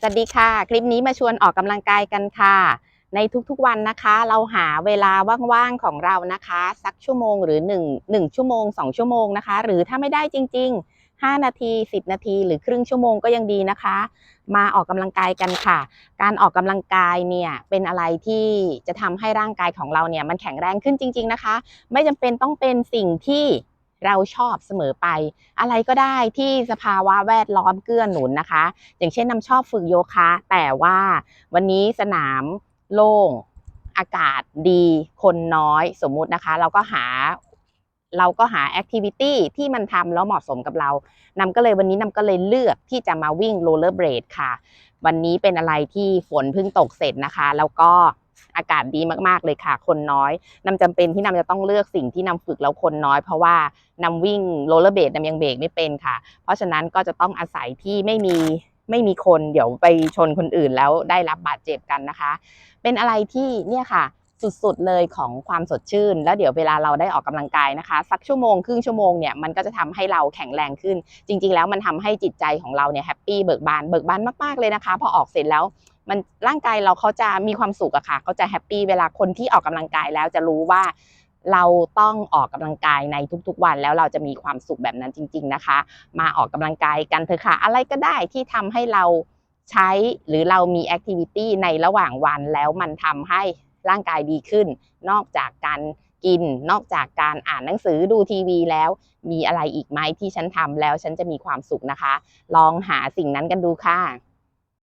สวัสดีค่ะ คลิปนี้มาชวนออกกำลังกายกันค่ะ ในทุกๆวันนะคะ เราหาเวลาว่างๆของเรานะคะ สักชั่วโมงหรือ1 1ชั่วโมง 2 ชั่วโมงนะคะ หรือถ้าไม่ได้จริง ๆ 5 นาที 10 นาที หรือครึ่งชั่วโมงก็ยังดีนะคะ มาออกกำลังกายกันค่ะ การออกกำลังกายเนี่ยเป็นอะไรที่จะทำให้ร่างกายของเราเนี่ยมันแข็งแรงขึ้นจริง ๆนะคะ ไม่จำเป็นต้องเป็นสิ่งที่ เราชอบเสมอไป อะไรก็ได้ที่สภาวะแวดล้อมเกื้อหนุนนะคะ อย่างเช่นน้ำชอบฝึกโยคะ แต่ว่าวันนี้สนามโล่งอากาศดีคนน้อยสมมุตินะคะ เราก็หาเราก็หาแอคทิวิตี้ที่มันทำแล้วเหมาะสมกับเรานำก็เลยวันนี้นำก็เลยเลือกที่จะมาวิ่งโรลเลอร์เบรดค่ะ วันนี้เป็นอะไรที่ฝนเพิ่งตกเสร็จนะคะ แล้วก็ อากาศดีมากๆเลยค่ะ คนน้อยนำจำเป็นที่นำจะต้องเลือกสิ่งที่นำฝึกแล้วคนน้อย เพราะว่านำวิ่งโรลเลอร์เบดนำยังเบรกไม่เป็นค่ะ เพราะฉะนั้นก็จะต้องอาศัยที่ไม่มีไม่มีคนเดี๋ยวไปชนคนอื่นแล้วได้รับบาดเจ็บกันนะคะ เป็นอะไรที่เนี่ยค่ะ สุดๆเลยของความสดชื่น แล้วเดี๋ยวเวลาเราได้ออกกำลังกายนะคะ สักชั่วโมงครึ่งชั่วโมงเนี่ยมันก็จะทำให้เราแข็งแรงขึ้น จริง ๆ แล้วมันทำให้จิตใจของเราเนี่ยแฮปปี้เบิกบานเบิกบานมากๆเลยนะคะ พอออกเสร็จแล้วมันร่างกายเราเขาจะมีความสุขอะค่ะเขาจะแฮปปี้เวลาคนที่ออกกำลังกายแล้วจะรู้ว่าเราต้องออกกำลังกายในทุกๆวันแล้วเราจะมีความสุขแบบนั้นจริง ๆนะคะ มาออกกำลังกายกันเถอะค่ะ อะไรก็ได้ที่ทำให้เราใช้หรือเรามีแอคทิวิตี้ในระหว่างวันแล้วมันทำให้ ร่างกายดีขึ้น นอกจากการกิน นอกจากการอ่านหนังสือดูทีวีแล้ว มีอะไรอีกไหมที่ฉันทำแล้วฉันจะมีความสุขนะคะ ลองหาสิ่งนั้นกันดูค่ะ